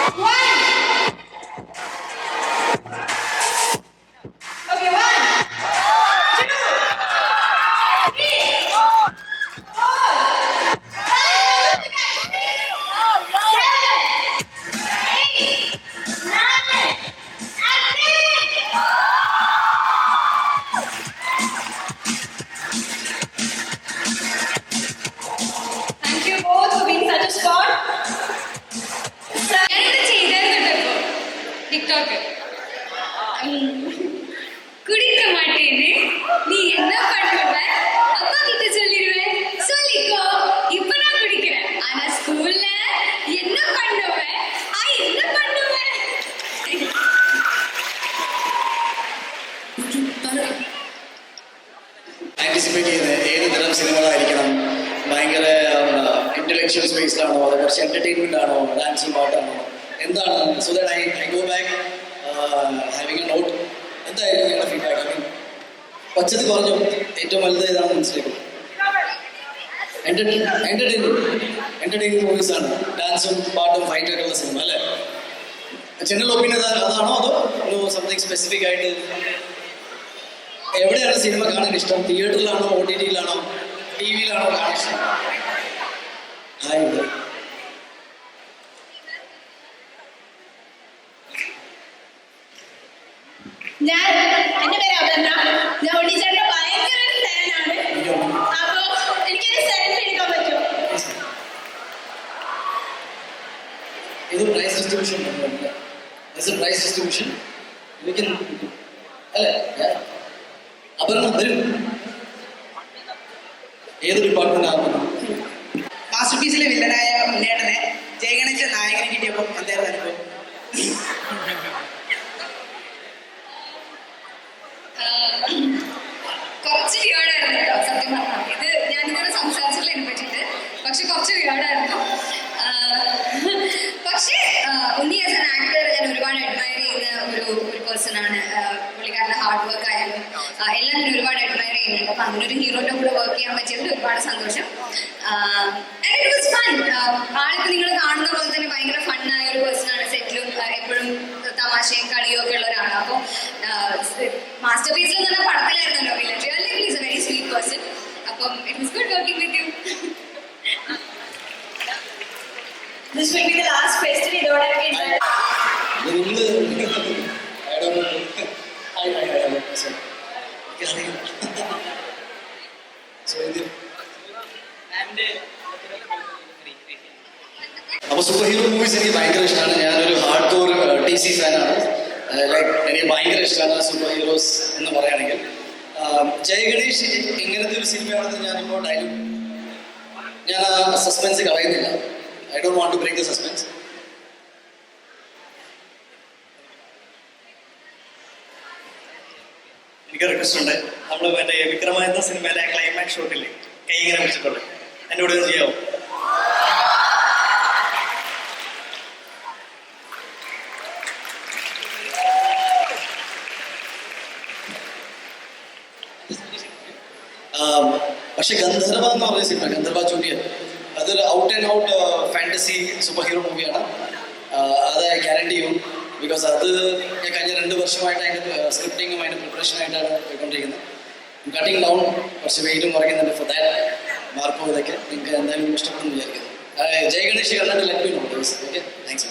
Why? TikTok குடிக்க மாட்டேன்னு நீ என்ன பண்ணுவ அப்பா கிட்ட சொல்லிடுவேன் சொல்லிக்கோ இப்ப நான் குடிக்கிறேன் ஆனா ஸ்கூல்ல என்ன பண்ணுவேன் ஆ என்ன பண்ணுவேன் ആൻറ്റിസിപ്പേറ്റ് ചെയ്യുന്നത് ഏത് തരം സിനിമകളായിരിക്കണം ഭയങ്കര ഇന്റലക്ച്വൽ സ്പേസിലാണോ അതോ കുറച്ച് എന്റർടൈൻമെന്റ് ആണോ ഡാൻസും പാട്ടാണോ എന്താണ്? So that I I go back having a note എന്തായിരുന്നു നിങ്ങളുടെ ഫീഡ്ബാക്ക് ഐ മീൻ പച്ചത് കുറഞ്ഞു ഏറ്റവും വലുത് ഏതാണെന്ന് മനസ്സിലാക്കും എന്റർടൈനിങ് മൂവീസ് ആണ്. ഡാൻസും പാട്ടും ഫൈറ്റും ഒക്കെ ഉള്ള സിനിമ അല്ലേ? ജനറൽ ഒപ്പീനിയൻ അതാണോ അതോ സംതിങ് സ്പെസിഫിക് ആയിട്ട് എവിടെയാണ് സിനിമ കാണാൻ ഇഷ്ടം? തിയേറ്ററിലാണോ ഒ ടി ടിയിലാണോ ടി വിയിലാണോ കാണാൻ ഇഷ്ടം? ഞാൻ എന്റെ പേര് അപർണ. ഞാൻ ഉണ്ണിച്ചേട്ടന്റെ ഭയങ്കര ഫാനാണ്. എനിക്ക് അപ്പൊ എനിക്കൊരു സെൽഫി എടുക്കാൻ പറ്റുമോ? ഇത് പ്രൈസ് ഡിസ്ട്രിബ്യൂഷൻ പ്രൈസ് ഡിസ്ട്രിബ്യൂഷൻ അല്ലേ? ഞാൻ- അപർണ വരും. ഏത് ഡിപ്പാർട്ട്മെന്റ് ആകുന്നു മാസ്റ്റർ പീസിലെ വില്ലനായ മുന്നേട്ടനെ കുറച്ച് വിയേർഡായിരുന്നു കേട്ടോ സത്യം പറഞ്ഞാൽ ഇത് ഞാനിതുവരെ സംസാരിച്ചില്ല ഇതിനെ പറ്റിയിട്ട്. പക്ഷെ കുറച്ച് വിയേർഡായിരുന്നു പക്ഷേ ഉണ്ണി ആസ് എൻ ആക്ടർ ഞാൻ ഒരുപാട് അഡ്മയർ ചെയ്യുന്ന ഒരു ഒരു പേഴ്സൺ ആണ്. ആഹ് പുള്ളിക്കാരന്റെ ഹാർഡ് വർക്ക് ആയാലും എല്ലാം ഞാൻ ഒരുപാട് അഡ്മയർ ചെയ്യുന്നുണ്ട്. അപ്പൊ അങ്ങനെ ഒരു ഹീറോയുടെ കൂടെ വർക്ക് ചെയ്യാൻ പറ്റിയതിൽ ഒരുപാട് സന്തോഷം. ഇറ്റ് വാസ് ഫൺ ആളിപ്പോൾ നിങ്ങൾ കാണുന്ന പോലെ തന്നെ ഭയങ്കര ഫണ്ണായ ഒരു പേഴ്സൺ അപ്പം it was good working with you this will be the last question ഇതോടെ അപ്പൊ സൂപ്പർ ഹീറോ മൂവീസ് എനിക്ക് ഭയങ്കര ഇഷ്ടമാണ് ഞാനൊരു ഹാർഡ് കോർ ടി സി ഫാനാണ് ലൈക്ക് എനിക്ക് ഭയങ്കര ഇഷ്ടമാണ് സൂപ്പർ ഹീറോസ് എന്ന് പറയുകയാണെങ്കിൽ. ജയ ഇങ്ങനത്തെ ഒരു സിനിമയാണെന്ന് ഞാനിപ്പോൾ ഡയലോഗ് ഞാൻ ആ സസ്പെൻസ് കളയുന്നില്ല. I don't want to break the suspense എനിക്ക് റിക്വസ്റ്റ് ഉണ്ട്. നമ്മൾ മറ്റേ വിക്രമ എന്ന സിനിമയിലെ ക്ലൈമാക്സ് ഷോട്ടില്ലേ കൈ ഇങ്ങനെ പിടിച്ചിട്ടുണ്ട്. എന്നോട് ചെയ്യാവോ? പക്ഷെ ഗന്ധർവ എന്ന് പറഞ്ഞ സിനിമ ഗന്ധർവ ജൂനിയർ. അതൊരു out and out fantasy super hero മൂവിയാണ് അത് ഗ്യാരണ്ടി ചെയ്യും. ബിക്കോസ് അത് ഞാൻ കഴിഞ്ഞ രണ്ട് വർഷമായിട്ട് അതിന്റെ സ്ക്രിപ്റ്റിങ്ങും അതിന്റെ പ്രിപ്പറേഷനായിട്ടാണ് പോയിക്കൊണ്ടിരിക്കുന്നത്. കട്ടിങ് ഡൗൺ കുറച്ച് വെയിലും കുറയ്ക്കുന്നുണ്ട് ഫോർ ദാറ്റ് മാർക്കോ ഇതൊക്കെ. നിങ്ങൾക്ക് എന്തായാലും ഇഷ്ടപ്പെടുന്നു വിചാരിക്കുന്നു. ജയ ഗണേഷ് കണ്ടിട്ട് ലഭ്യമാണ് ഓക്കെ താങ്ക്സ്